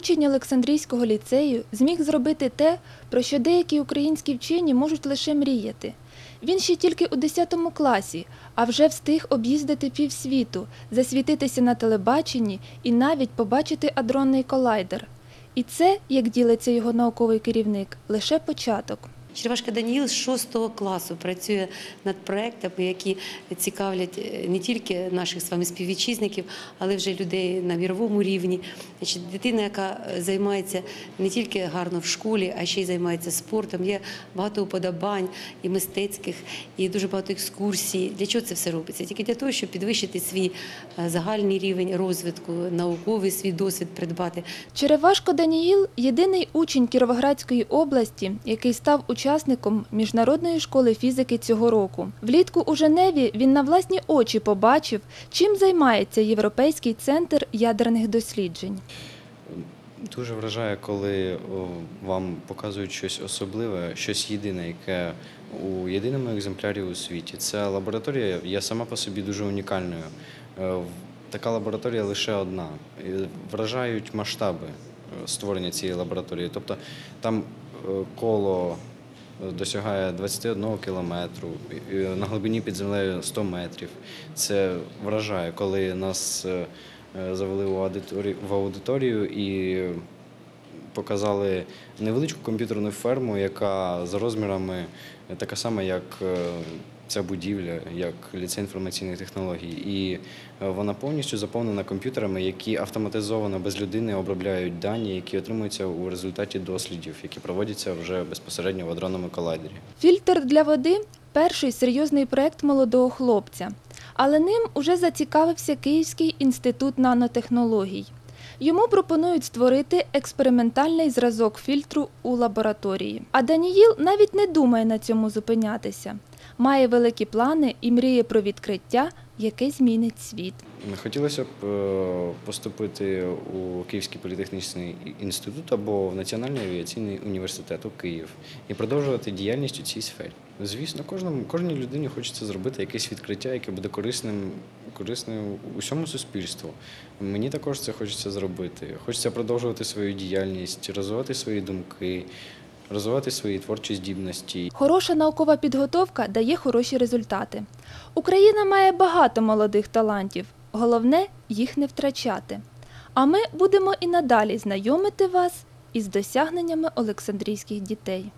Учень Олександрійського ліцею зміг зробити те, про що деякі українські вчені можуть лише мріяти. Він ще тільки у 10 класі, а вже встиг об'їздити півсвіту, засвітитися на телебаченні і навіть побачити адронний колайдер. І це, як ділиться його науковий керівник, лише початок. Черевашка Даніїл з 6 класу працює над проектами, які цікавлять е, не тільки наших з вами співвітчизників, але вже людей на міровому рівні. Дитина, яка е, займається не тільки гарно в школі, а ще й займається спортом. Є багато уподобань і мистецьких, і дуже багато екскурсій. Для чого це все робиться? Тільки для того, щоб підвищити свій е, загальний рівень розвитку, науковий свій досвід придбати. Черевашко Даніїл – єдиний учень Кіровоградської області, який став учасником Міжнародної школи фізики цього року. Влітку у Женеві він на власні очі побачив, чим займається Європейський центр ядерних досліджень. Дуже вражає, коли вам показують щось особливе, щось єдине, яке у єдиному екземплярі у світі. Ця лабораторія є сама по собі дуже унікальною. Е, Така лабораторія лише одна. Вражають масштаби е, створення цієї лабораторії. Тобто там е, коло досягає 21 кілометру, на глибині під землею 100 метрів. Це вражає, коли нас е, завели в аудиторію, і показали невеличку комп'ютерну ферму, яка за розмірами така сама, як е, ця будівля, як ліцей інформаційних технологій. І е, вона повністю заповнена комп'ютерами, які автоматизовано без людини обробляють дані, які отримуються у результаті дослідів, які проводяться вже безпосередньо в адронному колайдері. Фільтр для води – перший серйозний проект молодого хлопця. Але ним уже зацікавився Київський інститут нанотехнологій. Йому пропонують створити експериментальний зразок фільтру у лабораторії. А Даніїл навіть не думає на цьому зупинятися. Має великі плани і мріє про відкриття, яке змінить світ. Хотілося б е, поступити у Київський політехнічний інститут або в Національний авіаційний університет у Київ і продовжувати діяльність у цій сфері. Звісно, кожному кожній людині хочеться зробити якесь відкриття, яке буде корисним, корисним усьому суспільству. Мені також це хочеться зробити. Хочеться продовжувати свою діяльність, розвивати свої думки, розвивати свої творчі здібності. Хороша наукова підготовка дає хороші результати. Україна має багато молодих талантів. Головне їх не втрачати. А ми будемо і надалі знайомити вас із досягненнями Олександрійських дітей.